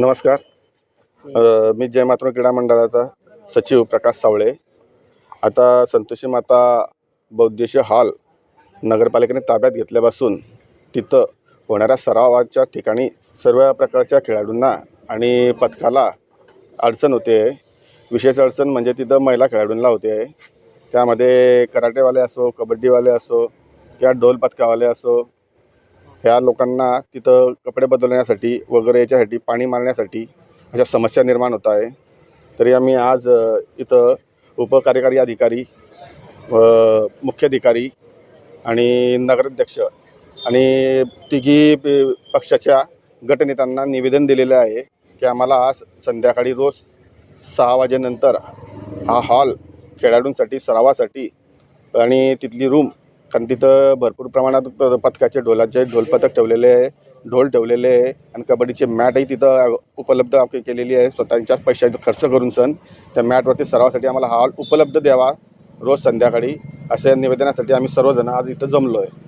नमस्कार. मी जय मातृ क्रीडा मंडळाचा सचिव प्रकाश सावळे. आता संतोषी माता बौद्धेश्वर हॉल नगरपालिकेने ताब्यात घेतल्यापासून तिथं होणाऱ्या सरावाच्या ठिकाणी सर्व प्रकारच्या खेळाडूंना आणि पथकाला अडचण होते. विशेष अडचण म्हणजे तिथं महिला खेळाडूंना होते. त्यामध्ये कराटेवाले असो कबड्डीवाले असो किंवा ढोल पथकावाले असो ह्या लोकांना तिथं कपडे बदलण्यासाठी वगैरे याच्यासाठी पाणी मारण्यासाठी अशा समस्या निर्माण होत आहे. तरी आम्ही आज इथं उपकार्यकारी अधिकारी व मुख्याधिकारी आणि नगराध्यक्ष आणि तिघी प- पक्षाच्या गटनेत्यांना निवेदन दिलेलं आहे की आम्हाला आज संध्याकाळी रोज सहा वाजेनंतर हा हॉल खेळाडूंसाठी सरावासाठी आणि तिथली रूम कारण तिथं भरपूर प्रमाणात प पथकाचे ढोलाचे ढोलपथक ठेवलेले आहे ढोल ठेवलेले आहे आणि कबड्डीचे मॅटही तिथं उपलब्ध केलेली आहे. स्वतःच्या पैशाचा खर्च करून सण त्या मॅटवरती सरावासाठी आम्हाला हॉल उपलब्ध द्यावा रोज संध्याकाळी. अशा निवेदनासाठी आम्ही सर्वजण आज इथं जमलो आहे